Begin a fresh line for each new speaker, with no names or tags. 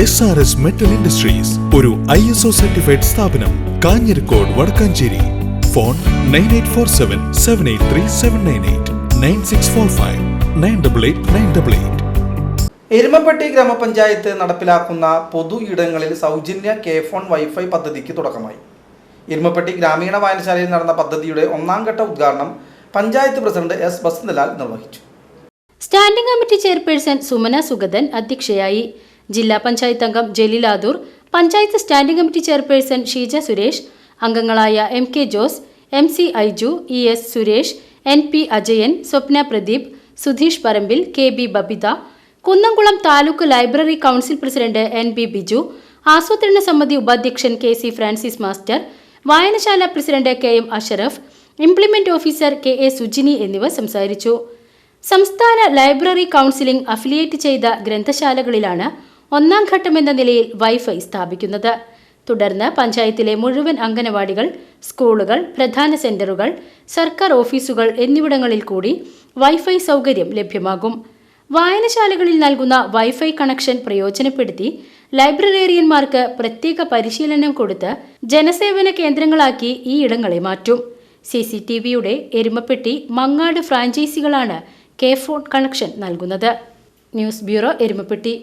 S R S metal industries ഒരു I S O certified സ്ഥാപനം Kanjirakode Vadakkanchery. Phone nine eight four seven seven eight three seven nine eight nine six four five nine double eight nine double eight
Erumapetty ഗ്രാമപഞ്ചായത്ത് നടപ്പിലാക്കുന്ന പൊതു ഇടങ്ങളിൽ സൗജന്യ K phone wifi പദ്ധതിക്ക് തുടക്കമായി. എരുമപ്പെട്ടി ഗ്രാമീണ വായനശാലയിൽ നടന്ന പദ്ധതിയുടെ ഒന്നാം ഘട്ട ഉദ്ഘാടനം പഞ്ചായത്ത് പ്രസിഡന്റ് എസ് ബസന്തലാൽ നിർവഹിച്ചു.
Standing committee chairperson Sumana Sugathan അധ്യക്ഷയായി. ജില്ലാ പഞ്ചായത്ത് അംഗം ജലീലാദൂർ panchayat standing committee chairperson Sheeja Suresh അംഗങ്ങളായ M K Jose M C Aiju E S Suresh N P Ajayan Swapna Pradeep Sudheesh Parambil K B Babitha Kunnamkulam taluk library council president N B Biju ആസൂത്രണ സമിതി ഉപാധ്യക്ഷൻ K C Francis master വായനശാല president K M Ashraf implement officer K A Sujini എന്നിവർ സംസാരിച്ചു. സംസ്ഥാന library counselling affiliate ചെയ്ത ഗ്രന്ഥശാലകളിലാണ് ഒന്നാം ഘട്ടം എന്ന നിലയിൽ വൈഫൈ സ്ഥാപിക്കുന്നത്. തുടർന്ന് പഞ്ചായത്തിലെ മുഴുവൻ അംഗനവാടികൾ സ്കൂളുകൾ പ്രധാന സെന്ററുകൾ സർക്കാർ ഓഫീസുകൾ എന്നിവിടങ്ങളിൽ കൂടി വൈഫൈ സൗകര്യം ലഭ്യമാകും. വായനശാലകളിൽ നൽകുന്ന വൈഫൈ കണക്ഷൻ പ്രയോജനപ്പെടുത്തി ലൈബ്രറേറിയന്മാർക്ക് പ്രത്യേക പരിശീലനം കൊടുത്ത് ജനസേവന കേന്ദ്രങ്ങളാക്കി ഈ ഇടങ്ങളെ മാറ്റും. സി സി ടി വിയുടെ എരുമപ്പെട്ടി മങ്ങാട് ഫ്രാഞ്ചൈസികളാണ് കെ ഫോൺ കണക്ഷൻ നൽകുന്നത്. News bureau Erumapetty.